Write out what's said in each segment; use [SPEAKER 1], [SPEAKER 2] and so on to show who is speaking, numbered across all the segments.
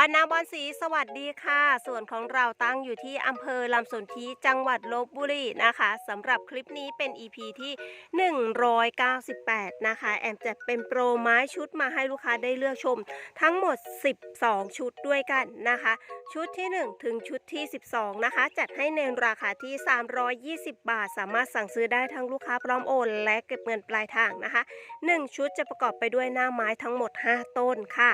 [SPEAKER 1] บ้านนาบอนสีสวัสดีค่ะ ส่วนของเราตั้งอยู่ที่อำเภอลำสนธิจังหวัดลบบุรีนะคะสำหรับคลิปนี้เป็น EP ที่ 198 นะคะ แอมจะเป็นโปรไม้ชุดมาให้ลูกค้าได้เลือกชม ทั้งหมด 12 ชุดด้วยกันนะคะ ชุดที่ 1 ถึงชุดที่ 12 นะคะ จัดให้ในราคาที่ 320 บาท สามารถสั่งซื้อได้ทั้งลูกค้าพร้อมโอนและเก็บเงินปลายทางนะคะ 1 ชุดจะประกอบไปด้วยหน้าไม้ทั้งหมด 5 ต้นค่ะ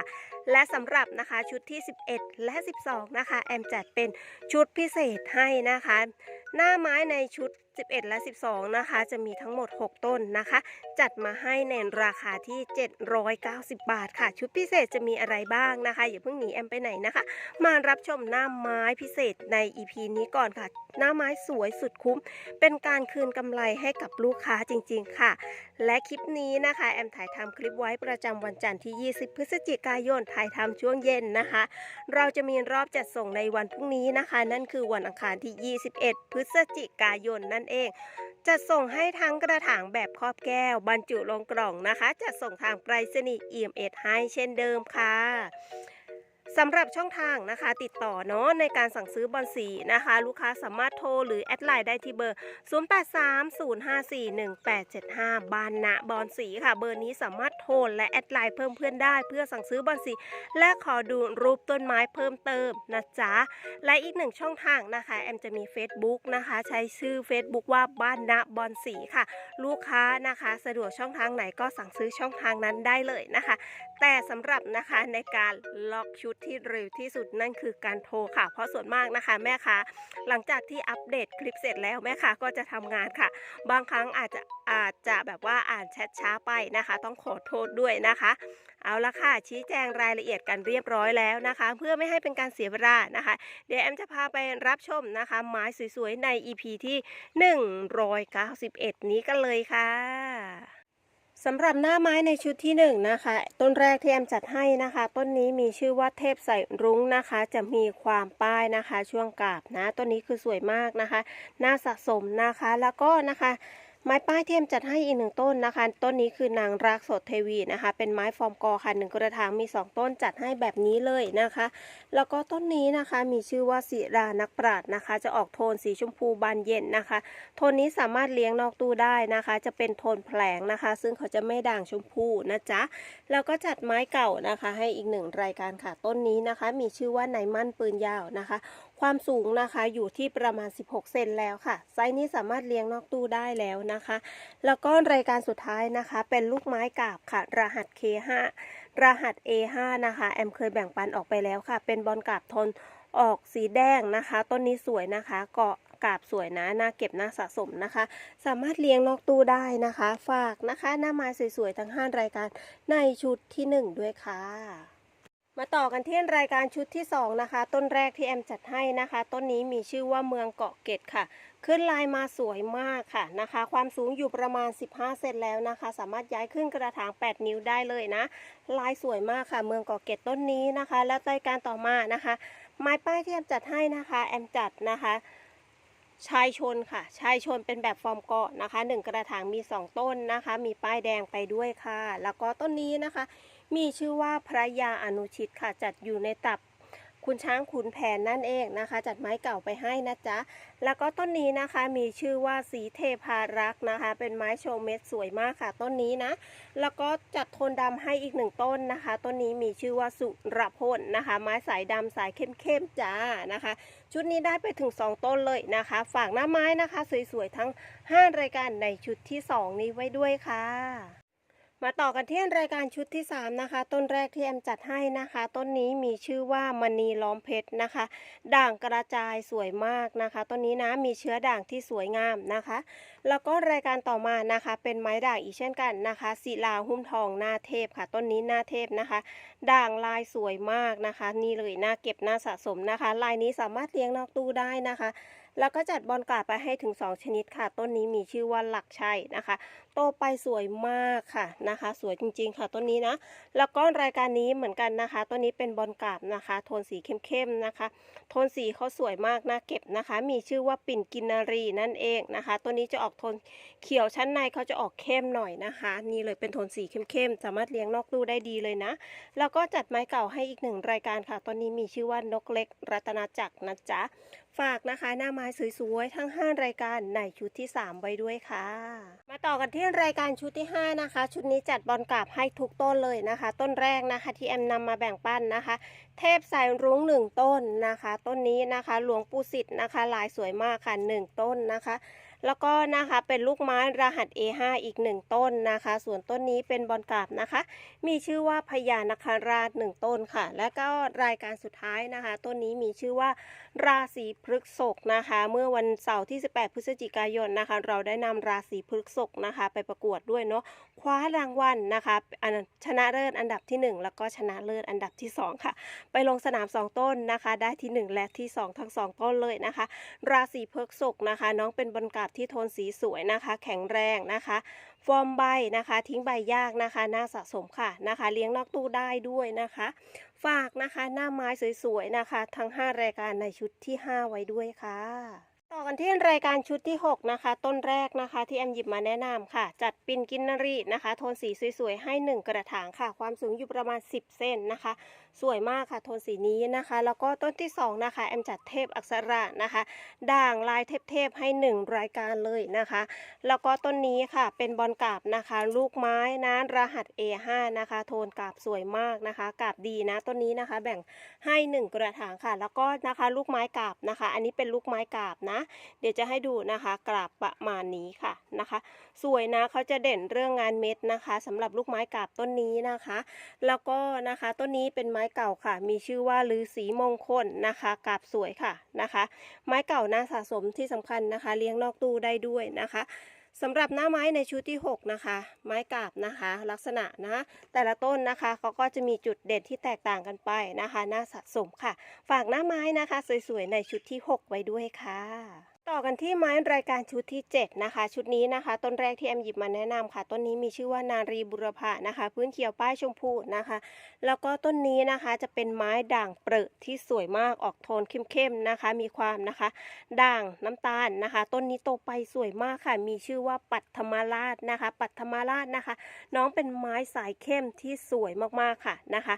[SPEAKER 1] และสำหรับนะคะชุดที่ 11 และ 12 นะคะ แอมจัดเป็นชุดพิเศษให้นะคะ หน้าไม้ในชุด 11 และ 12 นะคะ จะมีทั้งหมด 6 ต้นนะคะ จัดมาให้ในราคาที่ 790 บาทค่ะ ชุดพิเศษจะมีอะไรบ้างนะคะ อย่าเพิ่งหนีแอมไปไหนนะคะ มารับชมหน้าไม้พิเศษใน EP นี้ก่อนค่ะ หน้าไม้สวยสุดคุ้ม เป็นการคืนกำไรให้กับลูกค้าจริง ๆ ค่ะและคลิปนี้นะคะ แอมถ่ายทำคลิปไว้ประจำวันจันทร์ที่ 20 พฤศจิกายนถ่ายทำช่วงเย็นนะคะ เราจะมีรอบจัดส่งในวันพรุ่งนี้นะคะ นั่นคือวันอังคารที่ 21 พฤศจิกายนนั่นเองจะส่งให้ทั้งกระถางแบบครอบแก้ว บรรจุลงกล่องนะคะ จะส่งทางไปรษณีย์ EMS ให้เช่นเดิมค่ะ สำหรับช่องทางนะคะติดต่อเนาะในการสั่งซื้อบอลสีนะคะ ลูกค้าสามารถโทรหรือแอดไลน์ได้ที่เบอร์ 0830541875 บานนะบอลสีค่ะ เบอร์นี้สามารถ โทรและแอดไลน์เพิ่มเพื่อนได้เพื่อสั่งซื้อบอลสีและขอดูรูปต้นไม้เพิ่มเติมนะจ๊ะ และอีกหนึ่งช่องทางนะคะ แอมจะมี Facebook นะคะ ใช้ชื่อ Facebook ว่าบ้านนะบอลสีค่ะ ลูกค้านะคะสะดวกช่องทางไหนก็สั่งซื้อช่องทางนั้นได้เลยนะคะ แต่สำหรับนะคะในการล็อกชุดที่เร็วที่สุดนั่นคือการโทรค่ะ เพราะส่วนมากนะคะแม่ค้าหลังจากที่อัปเดตคลิปเสร็จแล้วแม่ค้าก็จะทำงานค่ะ บางครั้งอาจจะอาจจะแบบว่าอ่านแชทช้าไปนะคะ ต้องขอโทษด้วยนะคะ เอาละค่ะ ชี้แจงรายละเอียดกันเรียบร้อยแล้วนะคะ เพื่อไม่ให้เป็นการเสียเวลานะคะ เดี๋ยวแอมจะพาไปรับชมนะคะ ไม้สวยๆ ใน EP ที่ 191 นี้กันเลยค่ะสำหรับหน้าไม้ในชุดที่1นะคะ ต้นแรกที่แอมจัดให้นะคะ ต้นนี้มีชื่อว่าเทพใส่รุ้งนะคะ จะมีความป้ายนะคะ ช่วงกาบนะต้นนี้คือสวยมากนะคะ น่าสะสมนะคะแล้วก็นะคะ ไม้ป้ายเทียมจัดให้อีกหนึ่งต้นนะคะ ต้นนี้คือนางรักสดเทวีนะคะ เป็นไม้ฟอร์มกอค่ะหนึ่งกระถางมี 2 ต้นจัดให้แบบนี้เลยนะคะ แล้วก็ต้นนี้นะคะมีชื่อว่าศิรานักปราดนะคะ จะออกโทนสีชมพูบานเย็นนะคะ โทนนี้สามารถเลี้ยงนอกตู้ได้นะคะ จะเป็นโทนแผลงนะคะ ซึ่งเขาจะไม่ด่างชมพูนะจ๊ะ แล้วก็จัดไม้เก่านะคะ ให้อีกหนึ่งรายการค่ะ ต้นนี้นะคะ มีชื่อว่าไนมั่นปืนยาวนะคะ ความสูงนะคะอยู่ที่ประมาณ 16 เซนแล้วค่ะ ไซส์นี้สามารถเลี้ยงนอกตู้ได้แล้วนะคะ แล้วก็รายการสุดท้ายนะคะ เป็นลูกไม้กาบค่ะ รหัส K5 รหัส A5 นะคะ แอมเคยแบ่งปันออกไปแล้วค่ะ เป็นบอลกาบทนออกสีแดงนะคะ ต้นนี้สวยนะคะเกาะกาบสวยนะน่าเก็บน่าสะสมนะคะ สามารถเลี้ยงนอกตู้ได้นะคะ ฝากนะคะหน้าไม้สวยๆทั้ง 5 รายการในชุดที่ 1 ด้วยค่ะ มาต่อกันที่รายการชุดที่ 2 นะคะ ต้นแรกที่แอมจัดให้นะคะ ต้นนี้มีชื่อว่าเมืองเกาะเกร็ดค่ะ ขึ้นลายมาสวยมากค่ะนะคะ ความสูงอยู่ประมาณ 15 เซนแล้วนะคะ สามารถย้ายขึ้นกระถาง 8 นิ้วได้เลยนะ ลายสวยมากค่ะ เมืองเกาะเกร็ดต้นนี้นะคะ และรายการต่อมานะคะ ไม้ป้ายที่แอมจัดให้นะคะ แอมจัดนะคะชายชนค่ะ ชายชนเป็นแบบฟอร์มเกาะนะคะหนึ่งกระถางมี 2 ต้นนะคะ มีป้ายแดงไปด้วยค่ะ แล้วก็ต้นนี้นะคะ มีชื่อว่าพระยาอนุชิตค่ะจัดอยู่ในตับคุณช้างขุนแผนนั่นเองนะคะ จัดไม้เก่าไปให้นะจ๊ะ แล้วก็ต้นนี้นะคะมีชื่อว่าสีเทพารักษ์นะคะ เป็นไม้โชว์เม็ดสวยมากค่ะ ต้นนี้นะ แล้วก็จัดโทนดำให้อีกหนึ่งต้นนะคะ ต้นนี้มีชื่อว่าสุรพลนะคะ ไม้สายดำสายเข้มๆจ้านะคะ ชุดนี้ได้ไปถึง 2 ต้นเลยนะคะ ฝากหน้าไม้นะคะ สวยๆทั้ง 5 รายการในชุดที่ 2 นี้ไว้ด้วยค่ะ มาต่อกันที่รายการชุดที่ 3 นะคะ ต้นแรกที่แอมจัดให้นะคะ ต้นนี้มีชื่อว่ามณีล้อมเพชรนะคะ ด่างกระจายสวยมากนะคะ ต้นนี้นะมีเชื้อด่างที่สวยงามนะคะ แล้วก็รายการต่อมานะคะ เป็นไม้ด่างอีกเช่นกันนะคะศิลาหุ้มทองหน้าเทพค่ะ ต้นนี้หน้าเทพนะคะ ด่างลายสวยมากนะคะ นี่เลยน่าเก็บน่าสะสมนะคะ ลายนี้สามารถเลี้ยงนอกตู้ได้นะคะ แล้วก็จัดบอลกราบไปให้ถึง 2 ชนิดค่ะ ต้นนี้มีชื่อว่าหลักชัยนะคะ โตไปสวยมากค่ะนะคะ สวยจริงๆค่ะต้นนี้นะ แล้วก็รายการนี้เหมือนกันนะคะ ต้นนี้เป็นบอลกราบนะคะ โทนสีเข้มๆนะคะ โทนสีเขาสวยมากน่าเก็บนะคะ มีชื่อว่าปิ่นกินนารีนั่นเองนะคะตัวนี้จะออกโทนเขียวชั้นในเขาจะออกเข้มหน่อยนะคะ นี่เลยเป็นโทนสีเข้มๆสามารถเลี้ยงนอกตู้ได้ดีเลยนะ แล้วก็จัดไม้เก่าให้อีกหนึ่งรายการค่ะ ตอนนี้มีชื่อว่านกเล็กรัตนจักรนะจ๊ะ ฝากนะคะหน้าไม้สวยๆทั้ง 5 รายการในชุดที่ 3 ไว้ด้วยค่ะ มาต่อกันที่รายการชุดที่ 5 นะคะ ชุดนี้จัดบอลกลับให้ทุกต้นเลยนะคะ ต้นแรกนะคะที่แอมนำมาแบ่งปันนะคะ เทพสายรุ้ง1ต้นนะคะ ต้นนี้นะคะ หลวงปู่สิทธิ์นะคะ ลายสวยมากค่ะ1ต้นนะคะ แล้วก็นะคะเป็นลูกไม้รหัส A5 อีกหนึ่งต้นนะคะ ส่วนต้นนี้เป็นบอลกราบนะคะ มีชื่อว่าพญานคราชหนึ่งต้นค่ะ และก็รายการสุดท้ายนะคะ ต้นนี้มีชื่อว่าราศีพฤกษภนะคะ เมื่อวันเสาร์ที่ 18 พฤศจิกายนนะคะ เราได้นำราศีพฤกษภนะคะ ไปประกวดด้วยเนาะคว้ารางวัลนะคะชนะเลิศอันดับที่ 1 แล้วก็ชนะเลิศอันดับที่ 2 ค่ะ ไปลงสนาม 2 ต้นนะคะ ได้ที่ 1 และที่ 2 ทั้ง 2 ต้นเลยนะคะ ราศีพฤกษภนะคะ น้องเป็นบอลกราบที่โทนสีสวยนะคะ แข็งแรงนะคะ ฟอร์มใบนะคะ ทิ้งใบยากนะคะ น่าสะสมค่ะนะคะ เลี้ยงนอกตู้ได้ด้วยนะคะ ฝากนะคะหน้าไม้สวยๆนะคะ ทั้ง 5 รายการในชุดที่ 5 ไว้ด้วยค่ะ ต่อกันที่รายการชุดที่ 6 นะคะ ต้นแรกนะคะ ที่แอมหยิบมาแนะนำค่ะ จัดปินกินนารีนะคะ โทนสีสวยๆ ให้ 1 กระถางค่ะ ความสูงอยู่ประมาณ 10 เซนนะคะ สวยมากค่ะ โทนสีนี้นะคะ แล้วก็ต้นที่ 2 นะคะ แอมจัดเทพอักษระนะคะ ด่างลายเทพๆให้ 1 รายการเลยนะคะ แล้วก็ต้นนี้ค่ะเป็นบอลกาบนะคะ ลูกไม้นะรหัส A5 นะคะ โทนกาบสวยมากนะคะกาบดีนะต้นนี้นะคะ แบ่งให้ 1 กระถางค่ะ แล้วก็นะคะลูกไม้กาบนะคะ อันนี้เป็นลูกไม้กาบนะเดี๋ยวจะให้ดูนะคะกราบประมาณนี้ค่ะนะคะ สวยนะเขาจะเด่นเรื่องงานเม็ดนะคะสำหรับลูกไม้กราบต้นนี้นะคะ แล้วก็นะคะต้นนี้เป็นไม้เก่าค่ะ มีชื่อว่าลือสีมงคลนะคะกราบสวยค่ะนะคะ ไม้เก่าน่าสะสมที่สำคัญนะคะ เลี้ยงนอกตู้ได้ด้วยนะคะ สำหรับหน้าไม้ในชุดที่ 6 นะคะ ไม้กาบนะคะ ลักษณะนะ แต่ละต้นนะคะเขาก็จะมีจุดเด่นที่แตกต่างกันไปนะคะ น่าสะสมค่ะ ฝากหน้าไม้นะคะ สวยๆ ในชุดที่ 6 ไว้ด้วยค่ะ ต่อกันที่ไม้รายการชุดที่ 7 นะคะ ชุดนี้นะคะ ต้นแรกที่แอมหยิบมาแนะนำค่ะ ต้นนี้มีชื่อว่านารีบุรพานะคะ พื้นเขียวป้ายชมพูนะคะ แล้วก็ต้นนี้นะคะจะเป็นไม้ด่างเปรอะที่สวยมากออกโทนเข้มๆนะคะ มีความนะคะ ด่างน้ำตาลนะคะ ต้นนี้โตไปสวยมากค่ะ มีชื่อว่าปัทมาราชนะคะ ปัทมาราชนะคะ น้องเป็นไม้สายเข้มที่สวยมากๆค่ะนะคะ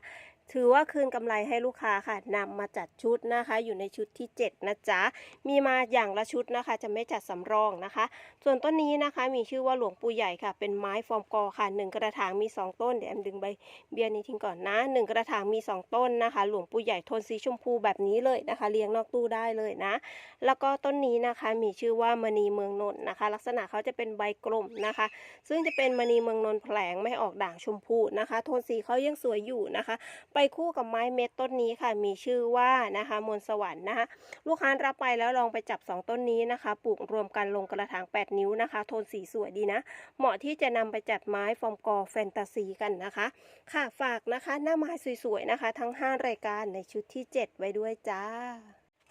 [SPEAKER 1] ถือว่าคืนกำไรให้ลูกค้าค่ะนำมาจัดชุดนะคะ อยู่ในชุดที่ 7 นะจ๊ะ มีมาอย่างละชุดนะคะ จะไม่จัดสำรองนะคะ ส่วนต้นนี้นะคะ มีชื่อว่าหลวงปู่ใหญ่ค่ะ เป็นไม้ฟอร์มกอค่ะหนึ่งกระถางมี 2 ต้น เดี๋ยวแอมดึงใบเบียร์นี้ทิ้งก่อนนะหนึ่งกระถางมี 2 ต้นนะคะ หลวงปู่ใหญ่โทนสีชมพูแบบนี้เลยนะคะ เลี้ยงนอกตู้ได้เลยนะ แล้วก็ต้นนี้นะคะมีชื่อว่ามณีเมืองนนท์นะคะ ลักษณะเขาจะเป็นใบกลมนะคะ ซึ่งจะเป็นมณีเมืองนนท์แผลงไม่ออกด่างชมพูนะคะ โทนสีเขายังสวยอยู่นะคะไปคู่กับไม้เม็ดต้นนี้ค่ะ มีชื่อว่านะคะมนสวรรค์นะคะลูกค้ารับไปแล้วลองไปจับ 2 ต้นนี้นะคะ ปลูกรวมกันลงกระถาง 8 นิ้วนะคะ โทนสีสวยดีนะ เหมาะที่จะนำไปจัดไม้ฟอร์มกอแฟนตาซีกันนะคะ ค่ะฝากนะคะ หน้าไม้สวยๆนะคะ ทั้ง 5 รายการในชุดที่ 7 ไว้ด้วยจ้า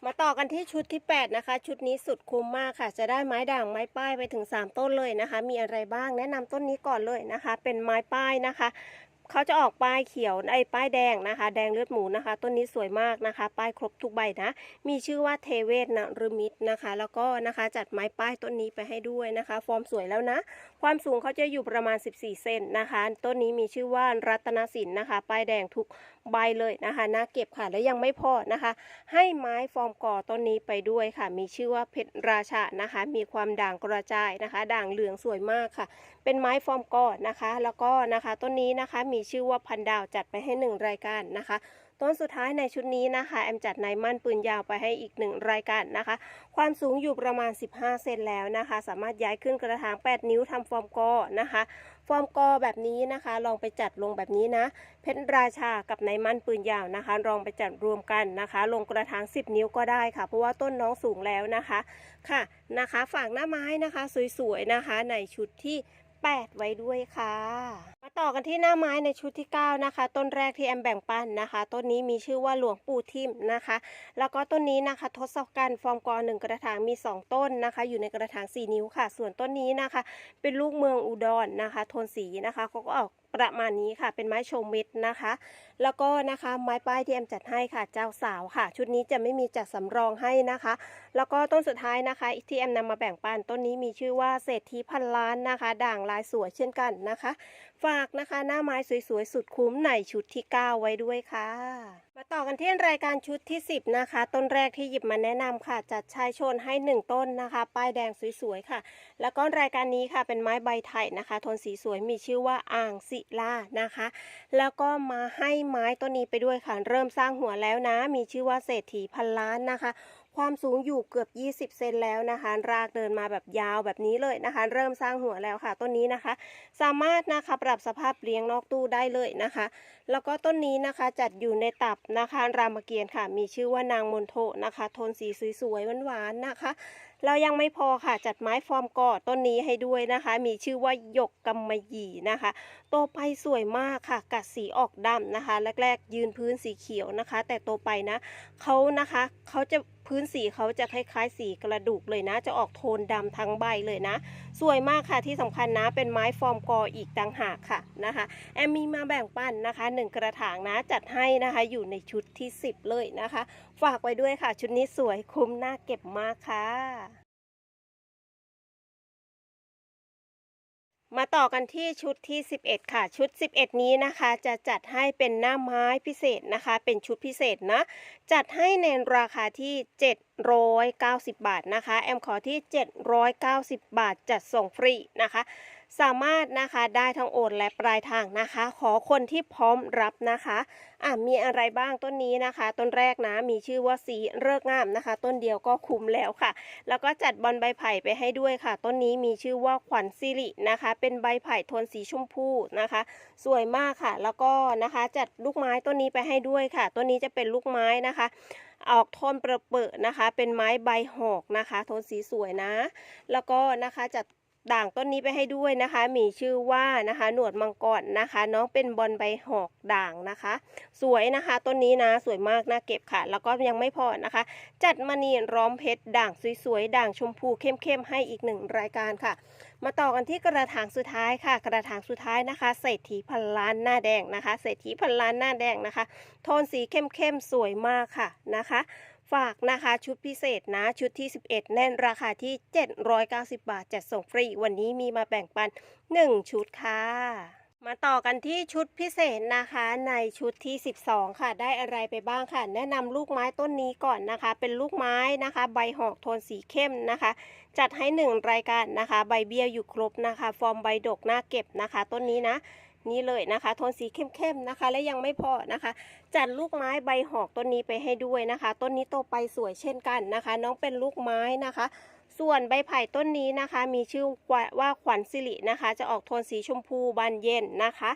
[SPEAKER 1] มาต่อกันที่ชุดที่ 8 นะคะ ชุดนี้สุดคุ้มมากค่ะ จะได้ไม้ด่างไม้ป้ายไปถึง 3 ต้นเลยนะคะ มีอะไรบ้างแนะนำต้นนี้ก่อนเลยนะคะ เป็นไม้ป้ายนะคะ เขาจะออกป้ายเขียวไอ้ป้ายแดงนะคะ แดงเลือดหมูนะคะ ต้นนี้สวยมากนะคะ ป้ายครบทุกใบนะ มีชื่อว่าเทเวศนะรมิตนะคะ แล้วก็นะคะจัดไม้ป้ายต้นนี้ไปให้ด้วยนะคะ ฟอร์มสวยแล้วนะ ความสูงเขาจะอยู่ประมาณ 14 เซนนะคะ ต้นนี้มีชื่อว่ารัตนสินนะคะ ป้ายแดงทุกใบเลยนะคะน่าเก็บค่ะและยังไม่พอนะคะ ให้ไม้ฟอร์มก่อต้นนี้ไปด้วยค่ะ มีชื่อว่าเพชรราชานะคะ มีความด่างกระจายนะคะ ด่างเหลืองสวยมากค่ะ เป็นไม้ฟอร์มก่อนะคะ แล้วก็นะคะต้นนี้นะคะมีชื่อว่าพันดาวจัดไปให้หนึ่งรายการนะคะต้นสุดท้ายในชุดนี้นะคะแอมจัดในมั่นปืนยาวไปให้อีกหนึ่งรายการนะคะ ความสูงอยู่ประมาณ 15 เซนแล้วนะคะ สามารถย้ายขึ้นกระถาง 8 นิ้วทำฟอร์มกอนะคะ ฟอร์มกอแบบนี้นะคะ ลองไปจัดลงแบบนี้นะ เพชรราชากับในมั่นปืนยาวนะคะ ลองไปจัดรวมกันนะคะ ลงกระถาง 10 นิ้วก็ได้ค่ะ เพราะว่าต้นน้องสูงแล้วนะคะค่ะนะคะฝากหน้าไม้นะคะ สวยๆนะคะ ในชุดที่ 8 ไว้ด้วยค่ะ มาต่อกันที่หน้าไม้ในชุดที่ 9 นะคะ ต้นแรกที่แอมแบ่งปันนะคะ ต้นนี้มีชื่อว่าหลวงปู่ทิมนะคะ แล้วก็ต้นนี้นะคะ ทศกัณฐ์ฟอร์มกอหนึ่งกระถางมี 2 ต้นนะคะ อยู่ในกระถาง 4 นิ้วค่ะ ส่วนต้นนี้นะคะ เป็นลูกเมืองอุดรนะคะ โทนสีนะคะเขาก็ออกประมาณนี้ค่ะ เป็นไม้ชมมิตรนะคะ แล้วก็นะคะไม้ป้ายที่แอมจัดให้ค่ะ เจ้าสาวค่ะ ชุดนี้จะไม่มีจัดสำรองให้นะคะ แล้วก็ต้นสุดท้ายนะคะที่แอมนำมาแบ่งปันต้นนี้มีชื่อว่าเศรษฐีพันล้านนะคะ ด่างลายสวยเช่นกันนะคะ ฝากนะคะ หน้าไม้สวยๆ สุดคุ้มในชุดที่ 9 ไว้ด้วยค่ะ มาต่อกันที่รายการชุดที่ 10 นะคะ ต้นแรกที่หยิบมาแนะนำค่ะ จัดชายชนให้ 1 ต้นนะคะ ป้ายแดงสวยๆ ค่ะ แล้วก็รายการนี้ค่ะเป็นไม้ใบไผ่นะคะ โทนสีสวยมีชื่อว่าอ่างศิลานะคะ แล้วก็มาให้ไม้ต้นนี้ไปด้วยค่ะ เริ่มสร้างหัวแล้วนะ มีชื่อว่าเศรษฐีพันล้านนะคะ ความสูงอยู่เกือบ 20 เซนแล้วนะคะ รากเดินมาแบบยาวแบบนี้เลยนะคะ เริ่มสร้างหัวแล้วค่ะ ต้นนี้นะคะ สามารถนะคะปรับสภาพเลี้ยงนอกตู้ได้เลยนะคะ แล้วก็ต้นนี้นะคะจัดอยู่ในตับนะคะ รามเกียรติ์ค่ะ มีชื่อว่านางมนโทนะคะ โทนสีสวยๆหวานๆนะคะเรายังไม่พอค่ะจัดไม้ฟอร์มกอต้นนี้ให้ด้วยนะคะ มีชื่อว่าหยกกำมะหยี่นะคะโตไปสวยมากค่ะ กัดสีออกดำนะคะ แรก ๆ ยืนพื้นสีเขียวนะคะ แต่โตไปนะเขานะคะเขาจะพื้นสีเขาจะคล้ายๆ สีกระดูกเลยนะ จะออกโทนดำทั้งใบเลยนะ สวยมากค่ะที่สำคัญนะ เป็นไม้ฟอร์มกออีกต่างหากค่ะนะคะ แอมมีมาแบ่งปันนะคะหนึ่งกระถางนะ จัดให้นะคะ อยู่ในชุดที่ 10 เลยนะคะ ฝากไว้ด้วยค่ะ ชุดนี้สวยคุ้มน่าเก็บมากค่ะ มาต่อกันที่ชุดที่ 11 ค่ะ ชุด 11 นี้นะคะ จะจัดให้เป็นหน้าไม้พิเศษนะคะ เป็นชุดพิเศษนะ จัดให้ในราคาที่ 790 บาทนะคะ แอมขอที่ 790 บาทจัดส่งฟรีนะคะ สามารถนะคะได้ทั้งโอนและปลายทางนะคะ ขอคนที่พร้อมรับนะคะอะมีอะไรบ้างต้นนี้นะคะ ต้นแรกนะมีชื่อว่าสีเลิกงามนะคะ ต้นเดียวก็คุ้มแล้วค่ะ แล้วก็จัดบอลใบไผ่ไปให้ด้วยค่ะ ต้นนี้มีชื่อว่าขวัญสิรินะคะ เป็นใบไผ่โทนสีชมพูนะคะ สวยมากค่ะ แล้วก็นะคะจัดลูกไม้ต้นนี้ไปให้ด้วยค่ะ ต้นนี้จะเป็นลูกไม้นะคะออกโทนเปรอะๆนะคะ เป็นไม้ใบหอกนะคะ โทนสีสวยนะ แล้วก็นะคะจัด ด่างต้นนี้ไปให้ด้วยนะคะ มีชื่อว่านะคะ หนวดมังกรนะคะ น้องเป็นบอลใบหอกด่างนะคะ สวยนะคะต้นนี้นะสวยมากน่าเก็บค่ะ แล้วก็ยังไม่พอนะคะ จัดมณีร้อมเพชรด่างสวยๆด่างชมพูเข้มๆให้อีกหนึ่งรายการค่ะ มาต่อกันที่กระถางสุดท้ายค่ะ กระถางสุดท้ายนะคะเศรษฐีพันล้านหน้าแดงนะคะเศรษฐีพันล้านหน้าแดงนะคะ โทนสีเข้มๆสวยมากค่ะนะคะ ฝากนะคะชุดพิเศษนะชุดที่ 11 แน่นราคาที่ 790 บาทจัดส่งฟรี วันนี้มีมาแบ่งปัน 1 ชุดค่ะ มาต่อกันที่ชุดพิเศษนะคะในชุดที่ 12 ค่ะ ได้อะไรไปบ้างค่ะ แนะนำลูกไม้ต้นนี้ก่อนนะคะ เป็นลูกไม้นะคะ ใบหอกโทนสีเข้มนะคะ จัดให้ 1 รายการนะคะ ใบเบี้ยอยู่ครบนะคะ ฟอร์มใบดกหน้าเก็บนะคะ ต้นนี้นะ นี่เลยนะคะ โทนสีเข้มๆนะคะ และยังไม่พอนะคะ จัดลูกไม้ใบหอกต้นนี้ไปให้ด้วยนะคะ ต้นนี้โตไปสวยเช่นกันนะคะ น้องเป็นลูกไม้นะคะ ส่วนใบไผ่ต้นนี้นะคะ มีชื่อว่าขวัญสิรินะคะ จะออกโทนสีชมพูบานเย็นนะคะ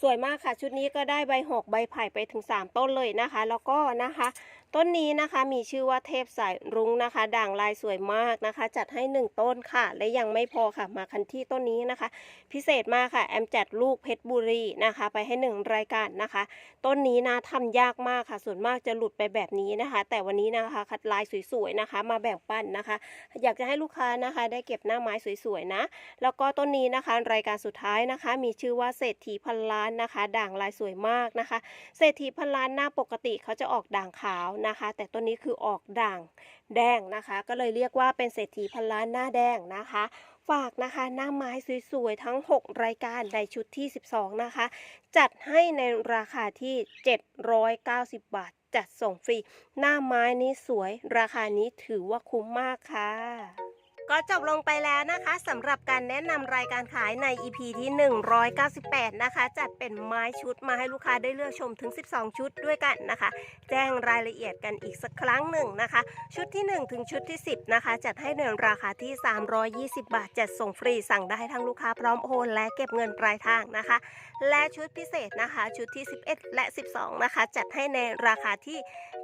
[SPEAKER 1] สวยมากค่ะชุดนี้ก็ได้ใบหอกใบไผ่ไปถึง 3 ต้นเลยนะคะ แล้วก็นะคะ ต้นนี้นะคะมีชื่อว่าเทพสายรุ้งนะคะ ด่างลายสวยมากนะคะ จัดให้ 1 ต้นค่ะ และยังไม่พอค่ะ มาคันที่ต้นนี้นะคะ พิเศษมากค่ะ แอมจัดลูกเพชรบุรีนะคะ ไปให้ 1 รายการนะคะ ต้นนี้นะทำยากมากค่ะ ส่วนมากจะหลุดไปแบบนี้นะคะ แต่วันนี้นะคะคัดลายสวยๆนะคะ มาแบ่งปันนะคะ อยากจะให้ลูกค้านะคะ ได้เก็บหน้าไม้สวยๆนะ แล้วก็ต้นนี้นะคะ รายการสุดท้ายนะคะ มีชื่อว่าเศรษฐีพันล้านนะคะ ด่างลายสวยมากนะคะ เศรษฐีพันล้านหน้าปกติเขาจะออกด่างขาวนะคะ แต่ต้นนี้คือออกด่างแดงนะคะ ก็เลยเรียกว่าเป็นเศรษฐีพันล้านหน้าแดงนะคะฝากนะคะหน้าไม้สวยๆทั้ง 6 รายการในชุดที่ 12 นะคะ จัดให้ในราคาที่ 790 บาท จัดส่งฟรี หน้าไม้นี้สวย ราคานี้ถือว่าคุ้มมากค่ะ ก็จบลงไปแล้วนะคะสำหรับการแนะนำรายการขายใน EP ที่ 198 นะคะ จัดเป็นไม้ชุดมาให้ลูกค้าได้เลือกชมถึง 12 ชุดด้วยกันนะคะ แจ้งรายละเอียดกันอีกสักครั้งหนึ่งนะคะ ชุดที่ 1 ถึงชุดที่ 10 นะคะ จัดให้ในราคาที่ 320 บาทจัดส่งฟรีสั่งได้ทั้งลูกค้าพร้อมโอนและเก็บเงินปลายทางนะคะ และชุดพิเศษนะคะ ชุดที่ 11 และ 12 นะคะ จัดให้ในราคาที่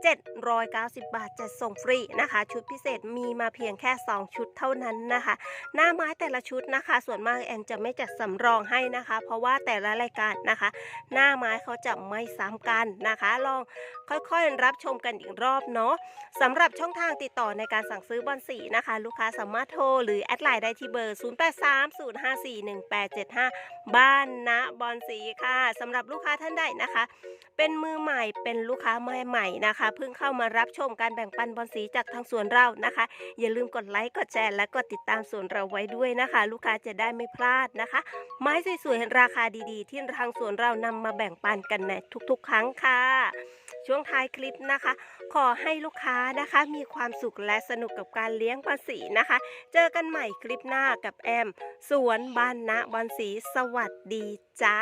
[SPEAKER 1] 790 บาทจะส่งฟรีนะคะ ชุดพิเศษมีมาเพียงแค่ 2 ชุดเท่านั้นนะคะ หน้าไม้แต่ละชุดนะคะ ส่วนมากแอนจะไม่จัดสำรองให้นะคะ เพราะว่าแต่ละรายการนะคะ หน้าไม้เขาจะไม่ซ้ำกันนะคะ ลองค่อยๆรับชมกันอีกรอบเนาะสำหรับช่องทางติดต่อในการสั่งซื้อบอลสีนะคะ ลูกค้าสามารถโทรหรือแอดไลน์ได้ที่เบอร์ 0830541875 บ้านนะบอลสีค่ะสำหรับลูกค้าท่านใดนะคะ เป็นมือใหม่เป็นลูกค้าใหม่ๆนะคะเพิ่งเข้ามารับชมการแบ่งปันบอลสีจากทางสวนเรานะคะ อย่าลืมกดไลค์กดแชร์และกดติดตามสวนเราไว้ด้วยนะคะ ลูกค้าจะได้ไม่พลาดนะคะ ไม้สวยๆราคาดีๆ ที่ทางสวนเรานำมาแบ่งปันกันในทุกๆ ครั้งค่ะช่วงท้ายคลิปนะคะ ขอให้ลูกค้านะคะมีความสุขและสนุกกับการเลี้ยงบอลสีนะคะ เจอกันใหม่คลิปหน้ากับแอม สวนบ้านนะบอลสีสวัสดีจ้า